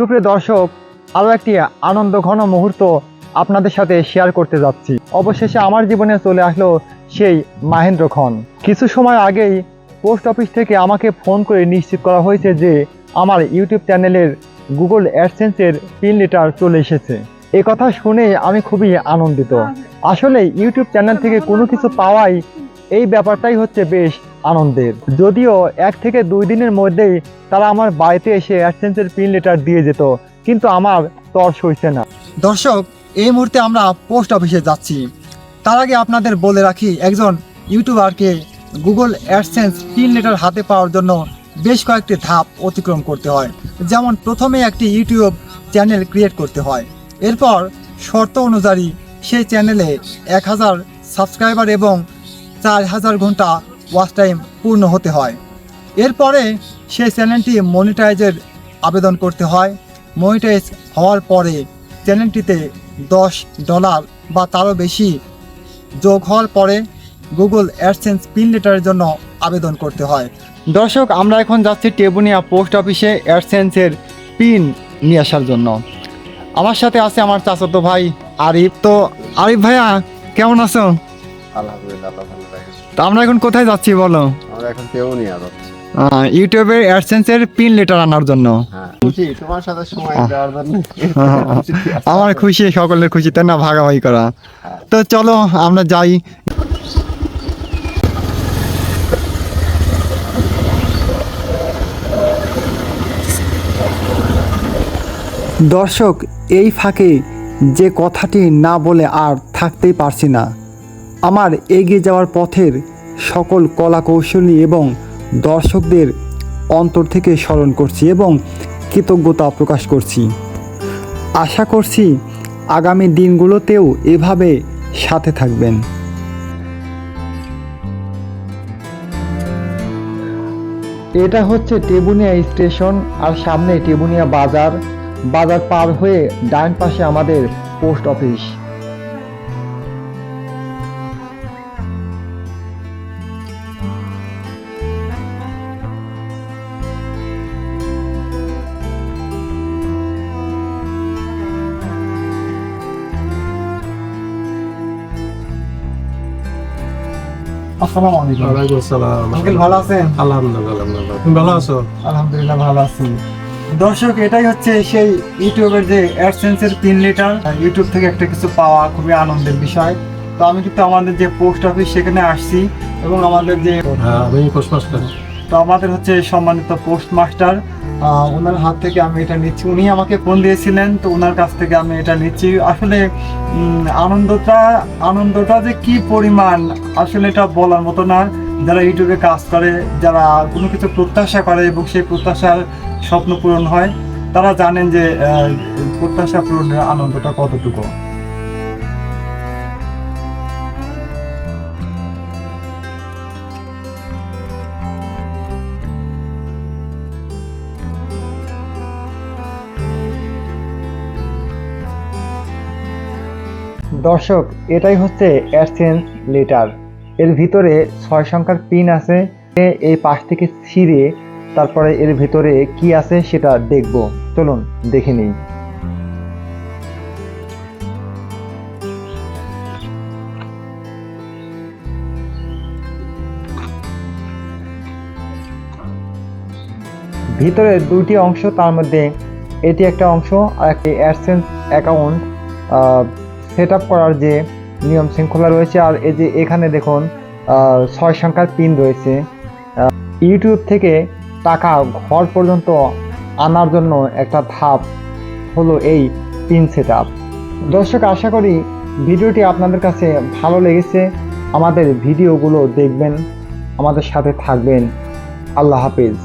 সুপ্রিয় দর্শক আরও একটি আনন্দ ঘন মুহূর্ত আপনাদের সাথে শেয়ার করতে যাচ্ছি। অবশেষে আমার জীবনে চলে আসলো সেই মাহেন্দ্র খন কিছু সময় আগেই পোস্ট অফিস থেকে আমাকে ফোন করে নিশ্চিত করা হয়েছে যে আমার ইউটিউব চ্যানেলের গুগল অ্যাডসেন্সের পিন লেটার চলে এসেছে। এ কথা শুনে আমি খুবই আনন্দিত। আসলে ইউটিউব চ্যানেল থেকে কোনো কিছু পাওয়াই এই ব্যাপারটাই হচ্ছে বেশ আনন্দের। যদিও এক থেকে দুই দিনের মধ্যেই তারা আমার বাড়িতে এসে অ্যাডসেন্সের পিন লেটার দিয়ে যেত, কিন্তু আমার তর সইছে না। দর্শক, এই মুহূর্তে আমরা পোস্ট অফিসে যাচ্ছি। তার আগে আপনাদের বলে রাখি, একজন ইউটিউবারকে গুগল অ্যাডসেন্স পিন লেটার হাতে পাওয়ার জন্য বেশ কয়েকটি ধাপ অতিক্রম করতে হয়। যেমন, প্রথমে একটি ইউটিউব চ্যানেল ক্রিয়েট করতে হয়। এরপর শর্ত অনুযায়ী সেই চ্যানেলে এক হাজার সাবস্ক্রাইবার এবং চার হাজার ঘণ্টা ওয়াচ টাইম পূর্ণ হতে হয়। এরপরে সেই চ্যানেলটি মনিটাইজের আবেদন করতে হয়। মনিটাইজ হওয়ার পরে চ্যানেলটিতে দশ ডলার বা তারও বেশি যোগ হওয়ার পরে গুগল অ্যাডসেন্স পিন লেটারের জন্য আবেদন করতে হয়। দর্শক, আমরা এখন যাচ্ছি টেবুনিয়া পোস্ট অফিসে অ্যাডসেন্সের পিন নিয়ে আসার জন্য। আমার সাথে আছে আমার চাচাতো ভাই আরিফ। তো আরিফ ভাইয়া, কেমন আছো? আলহামদুলিল্লাহ তো আমরা এখন কোথায় যাচ্ছি বলো? আমরা এখন যাচ্ছি। ইউটিউবের অ্যাডসেন্সের পিন লেটার আনার জন্য। হ্যাঁ তোমার সাথে সময় দেওয়ার জন্য। আমার খুশি সকলের খুশি তাই না ভাগাভাগি করা? তো চলো আমরা যাই। দর্শক এই ফাঁকে যে কথাটি না বলে আর থাকতেই পারছি না। আমার এগিয়ে যাওয়ার পথের সকল কলা কৌশলী এবং দর্শকদের অন্তর থেকে স্মরণ করছি এবং কৃতজ্ঞতা প্রকাশ করছি। আশা করছি আগামী দিনগুলোতেও এভাবে সাথে থাকবেন। এটা হচ্ছে টেবুনিয়া স্টেশন আর সামনে টেবুনিয়া বাজার। বাজার পার হয়ে ডান পাশে আমাদের পোস্ট অফিস। আসসালামু আলাইকুম। ওয়ালাইকুম আসসালাম। আঙ্কেল ভালো আছেন? আলহামদুলিল্লাহ তুমি ভালো আছো? আলহামদুলিল্লাহ ভালো আছি। দর্শক এটাই হচ্ছে সেই ইউটিউবের যে অ্যাডসেন্সের পিন লেটার ইউটিউব থেকে একটা কিছু পাওয়া খুবই আনন্দের বিষয়। তো আমি কিন্তু আমাদের যে পোস্ট অফিস সেখানে আসছি এবং আমাদের যে হ্যাঁ আমি পোস্টমাস্টার। তো আমাদের হচ্ছে সম্মানিত পোস্ট মাস্টার ওনার হাত থেকে আমি এটা নিচ্ছি। উনি আমাকে ফোন দিয়েছিলেন, তো ওনার কাছ থেকে আমি এটা নিচ্ছি। আসলে আনন্দটা আনন্দটা যে কি পরিমাণ, আসলে এটা বলার মতো না। যারা ইউটিউবে কাজ করে, যারা কোনো কিছু প্রত্যাশা করে এবং সেই প্রত্যাশার স্বপ্ন পূরণ হয়, তারা জানেন যে প্রত্যাশা পূরণের আনন্দটা কতটুকু। দর্শক, এটাই হচ্ছে অ্যাডসেন্স লেটার। এর ভিতরে ছয় সংখ্যার পিন আছে এই পাশ থেকে ছিঁড়ে তারপরে এর ভিতরে কি আছে সেটা দেখব। চলুন, দেখে নিই। ভিতরে দুটি অংশ, তার মধ্যে এটি একটা অংশ আর একটি অ্যাডসেন্স অ্যাকাউন্ট সেট আপ করার যে নিয়ম শৃঙ্খলা রয়েছে, আর এই যে এখানে দেখুন ছয় সংখ্যার পিন রয়েছে। ইউটিউব থেকে টাকা ঘর পর্যন্ত আনার জন্য একটা ধাপ হলো এই পিন সেট আপ দর্শক, আশা করি ভিডিওটি আপনাদের কাছে ভালো লেগেছে। আমাদের ভিডিওগুলো দেখবেন, আমাদের সাথে থাকবেন। আল্লাহ হাফেজ।